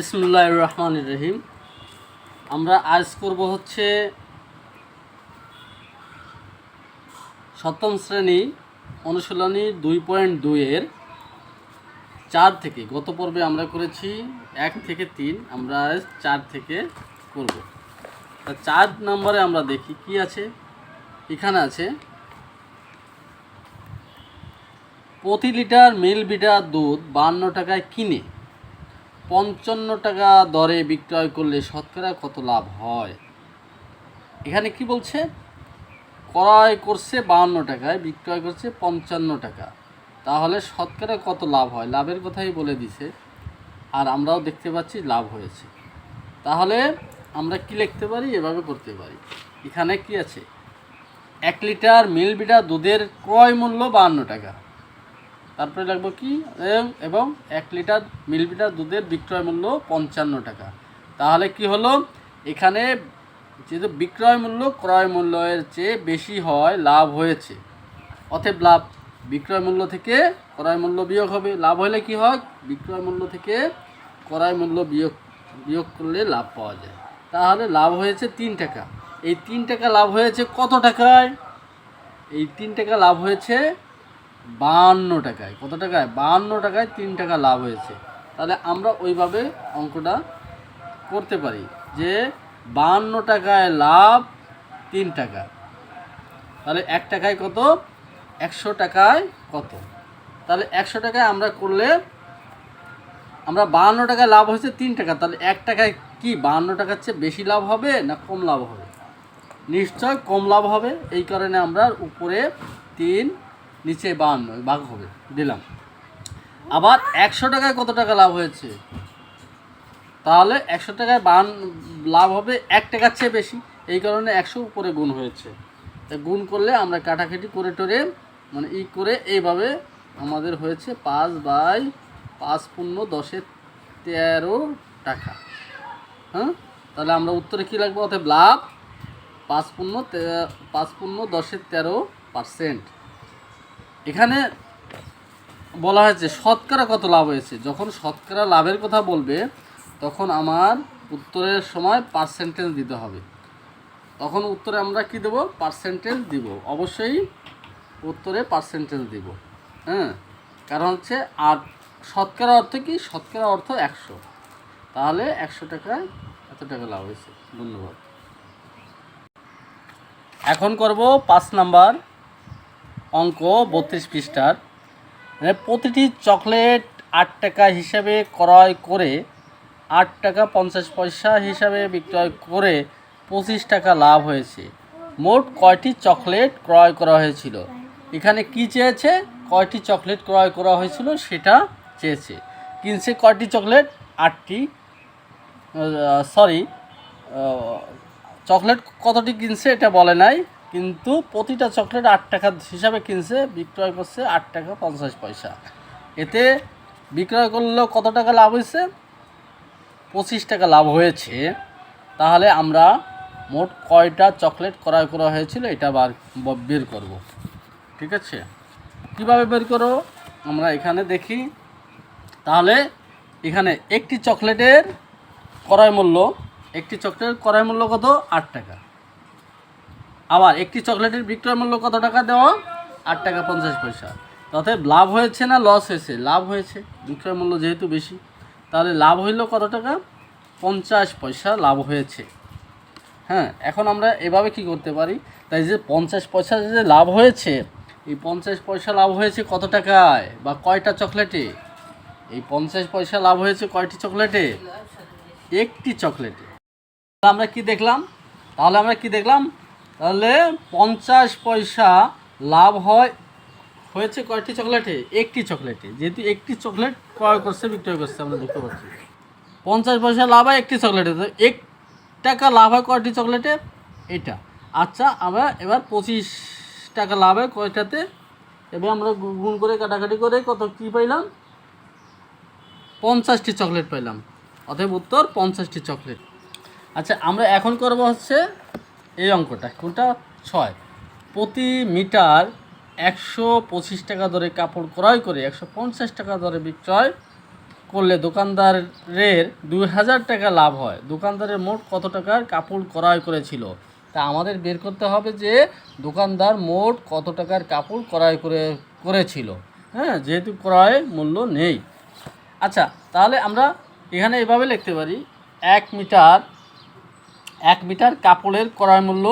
বিসমুল্লাহ রহমান রহিম আমরা আজ করব হচ্ছে সপ্তম শ্রেণি অনুশীলনী দুই পয়েন্ট দুইয়ের চার থেকে, গত পর্বে আমরা করেছি এক থেকে তিন, আমরা আজ চার থেকে করব। তা চার নম্বরে আমরা দেখি কি আছে, এখানে আছে, প্রতি লিটার মিল বিটার দুধ বান্ন টাকায় কিনে পঞ্চান্ন টাকা দরে বিক্রয় করলে শতকরা কত লাভ হয়? এখানে কি বলছে? ক্রয় করছে বাহান্ন টাকায়, বিক্রয় করছে পঞ্চান্ন টাকা। তাহলে শতকরা কত লাভ হয়? লাভের কথাই বলে দিছে। আর আমরাও দেখতে পাচ্ছি লাভ হয়েছে। তাহলে আমরা কি লিখতে পারি? এভাবে করতে পারি। এখানে কি আছে? এক লিটার মিল বিটা দুধের ক্রয় মূল্য বাহান্ন টাকা। তারপরে লাগবো কি? এবং- এক লিটার মিল লিটার দুধের বিক্রয় মূল্য পঞ্চান্ন টাকা। তাহলে কি হলো? এখানে যেহেতু বিক্রয় মূল্য ক্রয় মূল্যের চেয়ে বেশি হয়, লাভ হয়েছে। অতএব লাভ, বিক্রয় মূল্য থেকে ক্রয় মূল্য বিয়োগ হবে। লাভ হলে কি হয়? বিক্রয় মূল্য থেকে ক্রয় মূল্য বিয়োগ বিয়োগ করলে লাভ পাওয়া যায়। তাহলে লাভ হয়েছে তিন টাকা। এই তিন টাকা লাভ হয়েছে কত টাকায়? এই তিন টাকা লাভ হয়েছে বাহান্ন টাকায়, কত টাকায়? বাহান্ন টাকায় তিন টাকা লাভ হয়েছে। তাহলে আমরা ওইভাবে অঙ্কটা করতে পারি যে বাহান্ন টাকায় লাভ তিন টাকা। তাহলে এক টাকায় কত? একশো টাকায় কত? তাহলে একশো টাকায় আমরা করলে আমরা বাহান্ন টাকায় লাভ হয়েছে তিন টাকা। তাহলে এক টাকায় কি বাহান্ন টাকার চেয়ে বেশি লাভ হবে না কম লাভ হবে? নিশ্চয় কম লাভ হবে। এই কারণে আমরা উপরে তিন নিচে বাহান্ন ভাগ হবে, দিলাম। আবার একশো টাকায় কত টাকা লাভ হয়েছে? তাহলে একশো টাকায় বান, লাভ হবে এক টাকার চেয়ে বেশি। এই কারণে একশো উপরে গুণ হয়েছে। গুণ করলে আমরা কাটাকাটি করে টরে মানে ই করে এইভাবে আমাদের হয়েছে পাঁচ বাই পাঁচ পূর্ণ দশের তেরো টাকা। হ্যাঁ? তাহলে আমরা উত্তরে কী লাগবো? অতএব লাভ পাঁচ পূর্ণ পাঁচ পূর্ণ দশের তেরো পার্সেন্ট। এখানে বলা হয়েছে, শতকরা কত লাভ হয়েছে? যখন শতকরা লাভের কথা বলবে, তখন আমার উত্তরের সময় পার্সেন্টেজ দিতে হবে। তখন উত্তরে আমরা কি দেব? পার্সেন্টেজ দিব। অবশ্যই উত্তরে পার্সেন্টেজ দিব। হ্যাঁ? কারণ হচ্ছে, আর শতকরা অর্থ কি? শতকরা অর্থ একশো। তাহলে একশো টাকায় এত টাকা লাভ হয়েছে। ধন্যবাদ। এখন করব পাঁচ নাম্বার অঙ্ক বত্রিশ পৃষ্ঠার। মানে প্রতিটি চকলেট আট টাকা হিসাবে ক্রয় করে, আট টাকা পঞ্চাশ পয়সা হিসাবে বিক্রয় করে পঁচিশ টাকা লাভ হয়েছে। মোট কয়টি চকলেট ক্রয় করা হয়েছিল? এখানে কি চেয়েছে? কয়টি চকলেট ক্রয় করা হয়েছিল সেটা চেয়েছে। কিনছে কয়টি চকলেট? আটটি। সরি চকলেট কতটি কিনছে এটা বলে নাই। কিন্তু প্রতিটা চকলেট আট টাকা হিসাবে কিনছে, বিক্রয় করছে আট টাকা পঞ্চাশ পয়সা। এতে বিক্রয় করলেও কত টাকা লাভ হয়েছে? পঁচিশ টাকা লাভ হয়েছে। তাহলে আমরা মোট কয়টা চকলেট ক্রয় করা হয়েছিল এটা বার বের করব। ঠিক আছে? কীভাবে বের করো আমরা এখানে দেখি। তাহলে এখানে একটি চকলেটের ক্রয় মূল্য, একটি চকলেটের ক্রয় মূল্য কত? আট টাকা। আবার একটি চকলেটের বিক্রয় মূল্য কত টাকা দেওয়া? আট টাকা পঞ্চাশ পয়সা। অতএব লাভ হয়েছে না লস হয়েছে? লাভ হয়েছে। বিক্রয় মূল্য যেহেতু বেশি, তাহলে লাভ হইল কত টাকা? পঞ্চাশ পয়সা লাভ হয়েছে। হ্যাঁ এখন আমরা এভাবে কি করতে পারি? তাই যে পঞ্চাশ পয়সা যে লাভ হয়েছে, এই পঞ্চাশ পয়সা লাভ হয়েছে কত টাকায়? বা কয়টা চকলেটে? এই পঞ্চাশ পয়সা লাভ হয়েছে কয়টি চকলেটে? একটি চকলেটে। আমরা কি দেখলাম? তাহলে আমরা কি দেখলাম? তাহলে পঞ্চাশ পয়সা লাভ হয়, হয়েছে কয়টি চকলেটে? একটি চকলেটে। যেহেতু একটি চকলেট ক্রয় করছে, বিক্রয় করছে, আমরা দেখতে পাচ্ছি। পঞ্চাশ পয়সা লাভ হয় একটি চকলেটে। তো এক টাকা লাভ হয় কয়টি চকলেটে? এটা। আচ্ছা আমরা এবার পঁচিশ টাকা লাভ হয় কয়টাতে? এবার আমরা গুণ করে কাটাকাটি করে কত কী পাইলাম? পঞ্চাশটি চকলেট পাইলাম। অতএব উত্তর পঞ্চাশটি চকলেট। আচ্ছা আমরা এখন করব হচ্ছে এই অঙ্কটা, কোনটা? ছয়। প্রতি মিটার একশো পঁচিশ টাকা দরে কাপড় ক্রয় করে একশো পঞ্চাশ টাকা দরে বিক্রয় করলে দোকানদারের দুই হাজার টাকা লাভ হয়। দোকানদারের মোট কত টাকার কাপড় ক্রয় করেছিল? তা আমাদের বের করতে হবে যে দোকানদার মোট কত টাকার কাপড় ক্রয় করে, করেছিল। হ্যাঁ যেহেতু ক্রয় মূল্য নেই। আচ্ছা তাহলে আমরা এখানে এভাবে লিখতে পারি, এক মিটার এক মিটার কাপড়ের ক্রয় মূল্য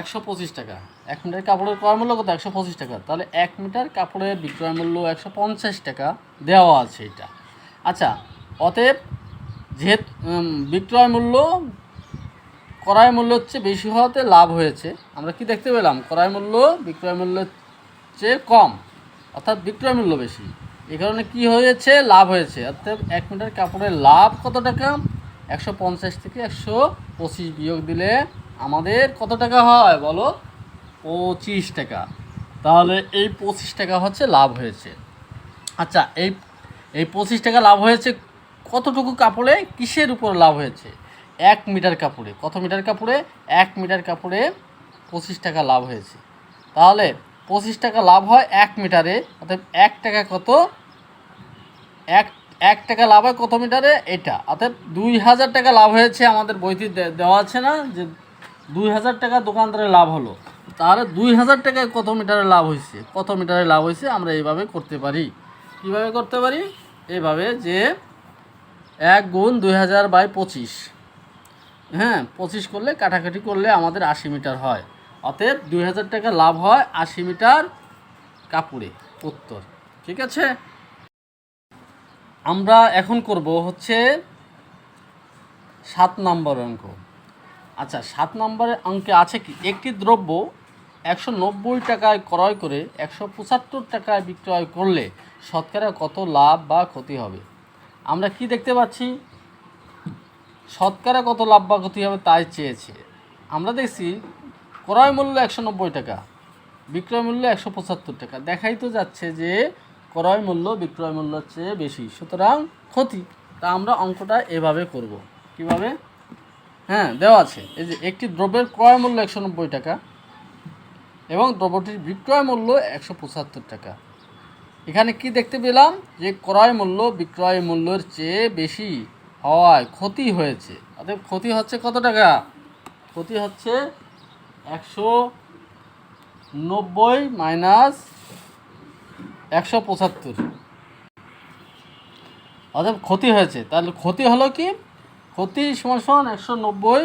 একশো পঁচিশ টাকা। এক মিটার কাপড়ের ক্রয় মূল্য কত? একশো পঁচিশ টাকা। তাহলে এক মিটার কাপড়ের বিক্রয় মূল্য একশো পঞ্চাশ টাকা দেওয়া আছে এটা। আচ্ছা অতএব যেহেতু বিক্রয় মূল্য, ক্রয় মূল্য হচ্ছে বেশি হওয়াতে লাভ হয়েছে। আমরা কি দেখতে পেলাম? ক্রয় মূল্য, বিক্রয় মূল্যের চেয়ে কম, অর্থাৎ বিক্রয় মূল্য বেশি। এ কারণে কী হয়েছে? লাভ হয়েছে। অর্থাৎ এক মিটার কাপড়ের লাভ কত টাকা? একশো পঞ্চাশ থেকে একশো পঁচিশ বিয়োগ দিলে আমাদের কত টাকা হয় বলো? পঁচিশ টাকা। তাহলে এই পঁচিশ টাকা হচ্ছে লাভ হয়েছে। আচ্ছা এই এই পঁচিশ টাকা লাভ হয়েছে কতটুকু কাপড়ে? কিসের উপর লাভ হয়েছে? এক মিটার কাপড়ে। কত মিটার কাপড়ে? এক মিটার কাপড়ে পঁচিশ টাকা লাভ হয়েছে। তাহলে পঁচিশ টাকা লাভ হয় এক মিটারে অর্থাৎ এক টাকা কত? এক এক টাকা লাভ হয় কত মিটারে এটা। অর্থাৎ দুই হাজার টাকা লাভ হয়েছে আমাদের বইতে দেওয়া আছে না, যে দুই হাজার টাকা দোকানদারে লাভ হলো। তাহলে দুই হাজার টাকায় কত মিটারে লাভ হয়েছে। কত মিটারে লাভ হয়েছে, আমরা এইভাবে করতে পারি। কীভাবে করতে পারি? এইভাবে যে এক গুণ দুই হাজার বাই পঁচিশ। হ্যাঁ পঁচিশ করলে, কাটাকাটি করলে আমাদের আশি মিটার হয়। অতএব দুই হাজার টাকা লাভ হয় আশি মিটার কাপড়ে, উত্তর। ঠিক আছে? আমরা এখন করব হচ্ছে সাত নম্বর অঙ্ক। আচ্ছা সাত নম্বরের অঙ্কে আছে কি? একটি দ্রব্য একশো নব্বই টাকায় ক্রয় করে একশো পঁচাত্তর টাকায় বিক্রয় করলে শতকরা কত লাভ বা ক্ষতি হবে? আমরা কি দেখতে পাচ্ছি? শতকরা কত লাভ বা ক্ষতি হবে তাই চেয়েছে। আমরা দেখছি ক্রয় মূল্য একশো নব্বই টাকা, বিক্রয় মূল্য একশো পঁচাত্তর টাকা। দেখাই তো যাচ্ছে যে ক্রয় মূল্য, বিক্রয় মূল্যের চেয়ে বেশি। সুতরাং ক্ষতি। তা আমরা অঙ্কটা এভাবে করব। কীভাবে? হ্যাঁ দেওয়া আছে। এই যে একটি দ্রব্যের ক্রয় মূল্য একশো নব্বই টাকা এবং দ্রব্যটির বিক্রয় মূল্য একশো পঁচাত্তর টাকা। এখানে কি দেখতে পেলাম? যে ক্রয় মূল্য, বিক্রয় মূল্যের চেয়ে বেশি হওয়ায় ক্ষতি হয়েছে। অতএব ক্ষতি হচ্ছে কত টাকা? ক্ষতি হচ্ছে একশো নব্বই মাইনাস একশো পঁচাত্তর। অতএব ক্ষতি হয়েছে। তাহলে ক্ষতি হলো কি? ক্ষতি সমান সমান একশো নব্বই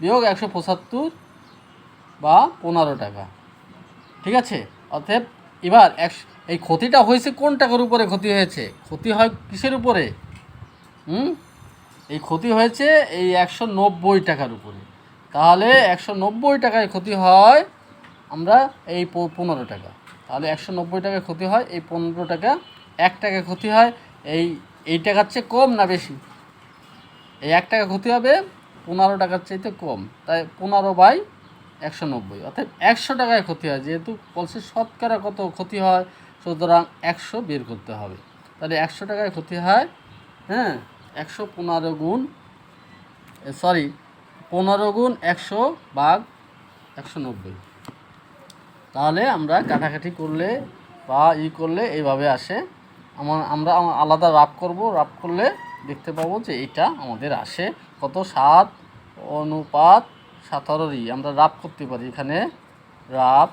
বিয়োগ একশো পঁচাত্তর বা পনেরো টাকা। ঠিক আছে? অতএব এবার এক এই ক্ষতিটা হয়েছে কোন টাকার উপরে ক্ষতি হয়েছে? ক্ষতি হয় কিসের উপরে? হুম? এই ক্ষতি হয়েছে এই একশো নব্বই টাকার উপরে। তাহলে একশো নব্বই টাকায় ক্ষতি হয় আমরা এই পনেরো টাকা। তাহলে একশো নব্বই টাকায় ক্ষতি হয়, এই পনেরো টাকা, এক টাকা ক্ষতি হয়, এই এই টাকার চেয়ে কম না বেশি? এই এক টাকা ক্ষতি হবে, পনেরো টাকার চাইতে কম, তাই পনেরো বাই একশো নব্বই, অর্থাৎ একশো টাকায় ক্ষতি হয়, যেহেতু বলছে শতকরা কত ক্ষতি হয়, সুতরাং একশো বের করতে হবে। তাহলে একশো টাকায় ক্ষতি হয় হ্যাঁ একশো পনেরো গুণ সরি পনেরো গুণ একশো বাঘ একশো নব্বই। তাহলে আমরা কাটাকাটি করলে বা ই করলে এইভাবে আসে। আমার, আমরা আলাদা রাপ করব। রাপ করলে দেখতে পাবো যে এটা আমাদের আসে। কত? সাত, অনুপাত সতেরোরই। আমরা রাপ করতে পারি এখানে। রাপ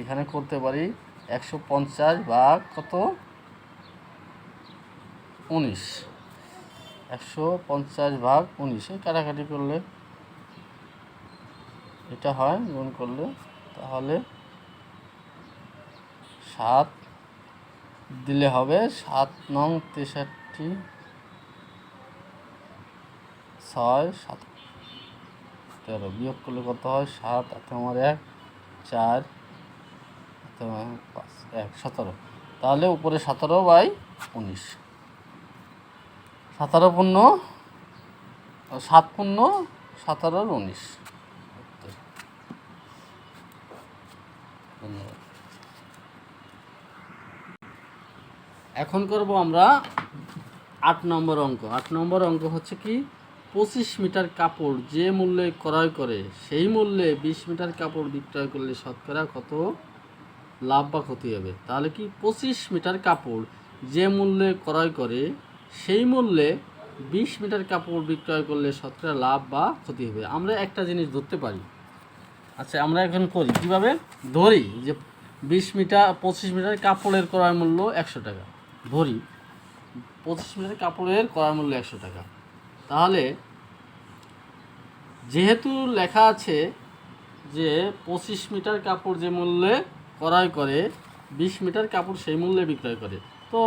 এখানে করতে পারি একশো পঞ্চাশ ভাগ কত? উনিশ। একশো পঞ্চাশ ভাগ উনিশে। কাটাকাটি করলে এটা হয়, গুণ করলে তাহলে সাত দিলে হবে সাত নং তেষট্টি। ছয়, সাত। তেরো, বিয়োগ করলে কত হয়? সাত আর তোমার এক, চার তোমার পাঁচ, এক, সতেরো। তাহলে উপরে সতেরো বাই উনিশ। সতেরো পূর্ণ, সাত পূর্ণ, সতেরোর উনিশ। ধন্যবাদ। এখন করব আমরা আট নম্বর অঙ্ক। আট নম্বর অঙ্ক হচ্ছে কি? পঁচিশ মিটার কাপড় যে মূল্যে ক্রয় করে, সেই মূল্যে বিশ মিটার কাপড় বিক্রয় করলে শতকরা কত? লাভ বা ক্ষতি হবে। তাহলে কি পঁচিশ মিটার কাপড় যে মূল্যে ক্রয় করে, সেই মূল্যে বিশ মিটার কাপড় বিক্রয় করলে শতকরা লাভ বা ক্ষতি হবে। আমরা একটা জিনিস ধরতে পারি। আচ্ছা আমরা এখন করি। কীভাবে? ধরি যে বিশ মিটার, পঁচিশ মিটার কাপড়ের ক্রয় মূল্য একশো টাকা। ধরি পঁচিশ মিটার কাপড়ের ক্রয় মূল্য একশো টাকা। তাহলে যেহেতু লেখা আছে যে পঁচিশ মিটার কাপড় যে মূল্যে ক্রয় করে, বিশ মিটার কাপড় সেই মূল্যে বিক্রয় করে। তো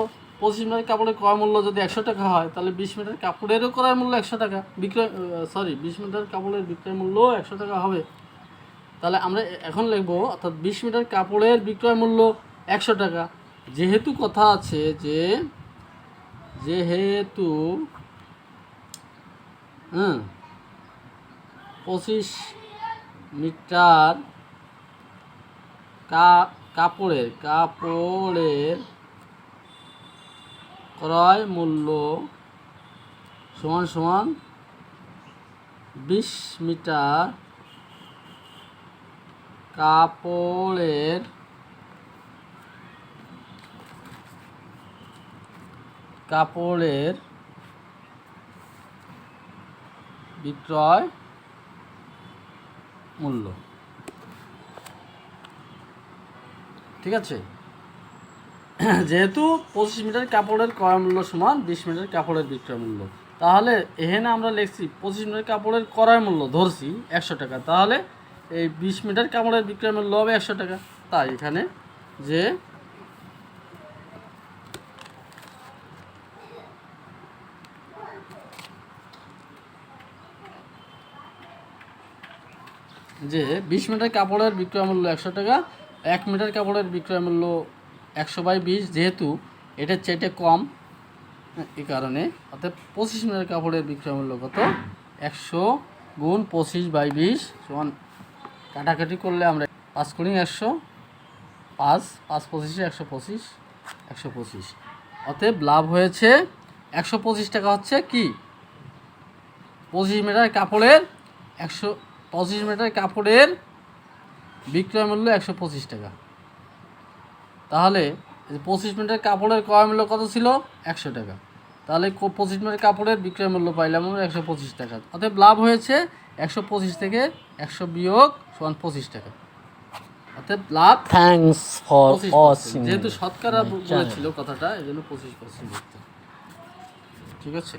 পঁচিশ মিটার কাপড়ের ক্রয় মূল্য যদি একশো টাকা হয়, তাহলে বিশ মিটার কাপড়েরও ক্রয় মূল্য একশো টাকা, বিক্রয় সরি বিশ মিটার কাপড়ের বিক্রয় মূল্য একশো টাকা হবে। তাহলে আমরা এখন লিখব, অর্থাৎ বিশ মিটার কাপড়ের বিক্রয় মূল্য একশো টাকা। যেহেতু কথা আছে যে, যেহেতু হুম পঁচিশ মিটার কাপড়ের কাপড়ের ক্রয় মূল্য সমান সমান বিশ মিটার কাপড়ের কাপড়ের বিক্রয় মূল্য। ঠিক আছে? যেহেতু পঁচিশ মিটার কাপড়ের ক্রয় মূল্য সমান বিশ মিটার কাপড়ের বিক্রয় মূল্য। তাহলে এখানে আমরা লিখছি, পঁচিশ মিটার কাপড়ের ক্রয় মূল্য ধরছি একশো টাকা। তাহলে এই বিশ মিটার কাপড়ের বিক্রয় মূল্য হবে একশো টাকা। তাই এখানে যে যে বিশ মিটার কাপড়ের বিক্রয় মূল্য একশো টাকা এক মিটার কাপড়ের বিক্রয় মূল্য একশো বাই বিশ যেহেতু এটার চেটে কম হ্যাঁ, এই কারণে অর্থাৎ পঁচিশ মিটার কাপড়ের বিক্রয় মূল্য কত? একশো গুণ পঁচিশ বাই বিশ সমান কাটাকাটি করলে আমরা পাঁচ কুড়ি একশো পাঁচ পাঁচ পঁচিশে একশো পঁচিশ একশো পঁচিশ। অতএব লাভ হয়েছে একশো পঁচিশ টাকা হচ্ছে কি? পঁচিশ মিটার কাপড়ের একশো পঁচিশ মিটার কাপড়ের বিক্রয় মূল্য একশো পঁচিশ টাকা। তাহলে পঁচিশ মিটার কাপড়ের ক্রয় মূল্য কত ছিল? একশো টাকা। তাহলে পঁচিশ মিটার কাপড়ের বিক্রয় মূল্য পাইলাম আমরা একশো পঁচিশ টাকা। অতএব লাভ হয়েছে একশো পঁচিশ থেকে একশো বিয়োগ সমান পঁচিশ টাকা। অতএব লাভ Thanks for 25% যেহেতু শতকরা বলেছিল কথাটা এই জন্য পঁচিশ পার্সেন্ট ঠিক আছে?